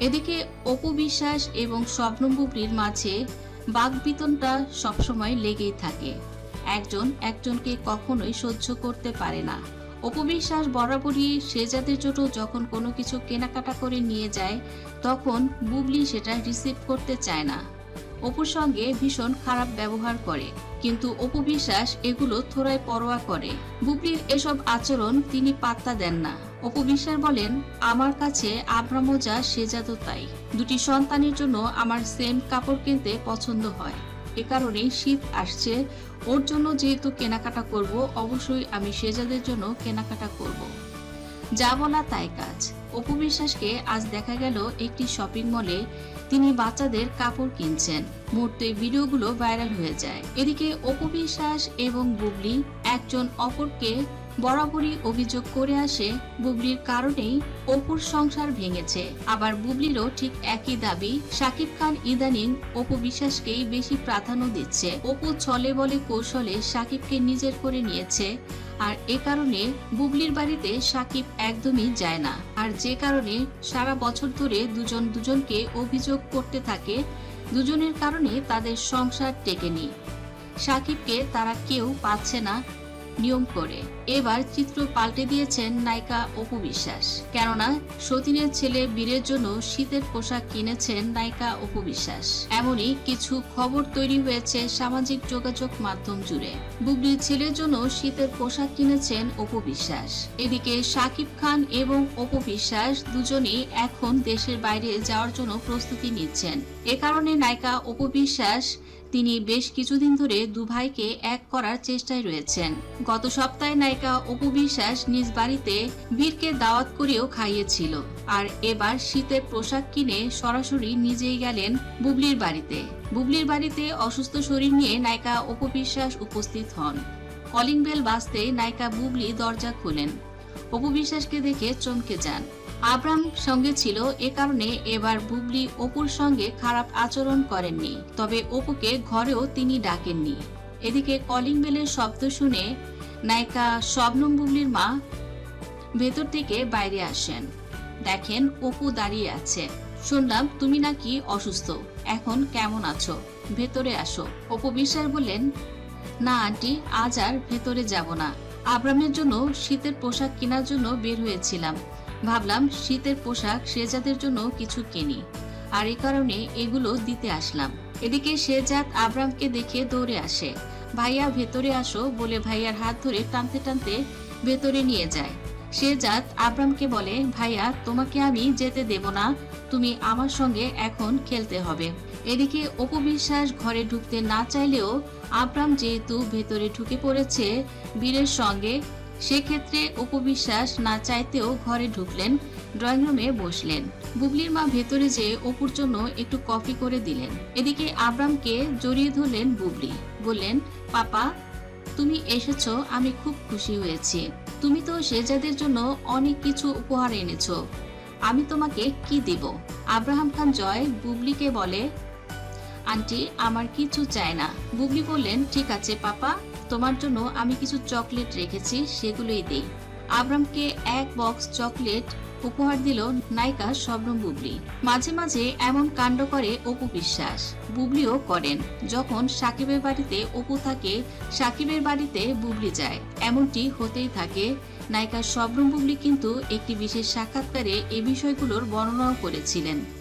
এদিকে অপু বিশ্বাস এবং স্বপ্নম বুবলির মাঝে বাগবিতনটা সবসময় লেগেই থাকে। একজন একজনকে কখনোই সহ্য করতে পারে না। অপবিশ্বাস বরাবরই শেজাদের জন্য যখন কোনো কিছু কেনাকাটা করে নিয়ে যায়, তখন বুবলি সেটা রিসিভ করতে চায় না। অপুর সঙ্গে ভীষণ খারাপ ব্যবহার করে, কিন্তু অপু বিশ্বাস এগুলো থোড়ায় পরোয়া করে। বুবলির এসব আচরণ তিনি পাত্তা দেন না। অপু বিশ্বাস বলেন, আমার কাছে আব্রামও যা সেজাদও তাই। দুটি সন্তানের জন্য আমার সেম কাপড় কিনতে পছন্দ হয়। এ কারণেই শীত আসছে। ওর জন্য যেহেতু কেনাকাটা করব, অবশ্যই আমি সেজাদের জন্য কেনাকাটা করব। যা বলা তাই কাজ। অপু বিশ্বাসকে আজ দেখা গেল একটি শপিং মলে। তিনি বাচ্চাদের কাপড় কিনছেন। মুহূর্তে ভিডিওগুলো ভাইরাল হয়ে যায়। এদিকে অপু বিশ্বাস এবং বুবলি একজন অপরকে বরাবরই অভিযোগ করে আসে, বুবলির কারণেই অপুর সংসার ভেঙেছে। আবার বুবলিরও ঠিক একই দাবি শাকিব খান ইদানিং অপু বিশ্বাসকেই বেশি প্রাধান্য দিচ্ছে। অপু ছলে বলে কৌশলে শাকিবকে নিজের করে নিয়েছে, আর এ কারণে বুবলির বাড়িতে সাকিব একদমই যায় না। আর যে কারণে সারা বছর ধরে দুজন দুজনকে অভিযোগ করতে থাকে, দুজনের কারণে তাদের সংসার টেকেনি। সাকিবকে তারা কেউ পাচ্ছে না নিয়ম করে। এবার চিত্র পাল্টে দিয়েছেন নায়িকা অপু বিশ্বাস। কেননা, সতীনের ছেলে বীরের জন্য শীতের পোশাক কিনেছেন নায়িকা অপু বিশ্বাস। এমনই কিছু খবর তৈরি হয়েছে সামাজিক যোগাযোগ মাধ্যম জুড়ে। বুবলির ছেলের জন্য শীতের পোশাক কিনেছেন অপু বিশ্বাস। এদিকে সাকিব খান এবং অপু বিশ্বাস দুজনেই এখন দেশের বাইরে যাওয়ার জন্য প্রস্তুতি নিচ্ছেন। এ কারণে নায়িকা অপু বিশ্বাস তিনি বেশ কিছুদিন ধরে দুভাইকে এক করার চেষ্টায় রয়েছেন। গত সপ্তাহে নায়িকা অপু বিশ্বাস নিজ বাড়িতে বীরকে দাওয়াত করেও খাইয়েছিল। আর এবার শীতের পোশাক কিনে সরাসরি নিজেই গেলেন বুবলির বাড়িতে। বুবলির বাড়িতে অসুস্থ শরীর নিয়ে নায়িকা অপু বিশ্বাস উপস্থিত হন। কলিং বেল বাজতে নায়িকা বুবলি দরজা খোলেন। অপু বিশ্বাসকে দেখে চমকে যান। আব্রাম সঙ্গে ছিল এ কারণে এবার বুবলি অপুর সঙ্গে খারাপ আচরণ করেননি, তবে অপুকে ঘরেও তিনি ডাকেননি। এদিকে কলিং বেলের শব্দ শুনে নায়িকা শবনম বুবলির মা ভেতর থেকে বাইরে আসেন। দেখেন, অপু দাঁড়িয়ে আছে। শুনলাম, তুমি নাকি অসুস্থ। এখন কেমন আছো? ভেতরে আসো। অপু বিশ্বাস বললেন, না আন্টি, আজ আর ভেতরে যাব না। আব্রামের জন্য শীতের পোশাক কেনার জন্য বের হয়েছিলাম। ভাবলাম শীতের পোশাক শেজাদের জন্য কিছু কিনি। আর এই কারণে এগুলো দিতে আসলাম। এদিকে শেজাদ আব্রামকে দেখে দৌড়ে আসে। ভাইয়া, ভেতরে আসো, বলে ভাইয়ার হাত ধরে টানতে টানতে ভেতরে নিয়ে যায়। শেজাদ আব্রামকে বলে, ভাইয়া, তোমাকে আমি যেতে দেব না। তুমি আমার সঙ্গে এখন খেলতে হবে। এদিকে অপু বিশ্বাস ঘরে ঢুকতে না চাইলেও আব্রাম যেহেতু ভেতরে ঢুকে পড়েছে, বীরের সঙ্গে সেক্ষেত্রে অপবিশ্বাস না চাইতেও ঘরে ঢুকলেন ড্রয়িং রুমে বসলেন। বুবলির মা ভেতরে যেয়ে অপুর জন্য একটু কফি করে দিলেন। এদিকে আব্রামকে জড়িয়ে ধরলেন বুবলি। বললেন, পাপা, তুমি এসেছ, আমি খুব খুশি হয়েছি। তুমি তো শেজাদের জন্য অনেক কিছু উপহার এনেছো। আমি তোমাকে কি দিব? আব্রাহাম খান জয় বুবলিকে বলে, আন্টি, আমার কিছু চায় না। বুবলি বললেন, ঠিক আছে, পাপা। তোমার জন্য আমি কিছু চকলেট রেখেছি, সেগুলোই দেই। আব্রামকে এক বক্স চকলেট উপহার দিল নায়িকা শবনম বুবলি। মাঝে মাঝে এমন কাণ্ড করে অপু বিশ্বাস। বুবলিও করেন। যখন সাকিবের বাড়িতে অপু থাকে, সাকিবের বাড়িতে বুবলি যায়। এমনটি হতেই থাকে, নায়িকা শবনম বুবলি কিন্তু একটি বিশেষ সাক্ষাৎকারে এ বিষয়গুলোর বর্ণনাও করেছিলেন।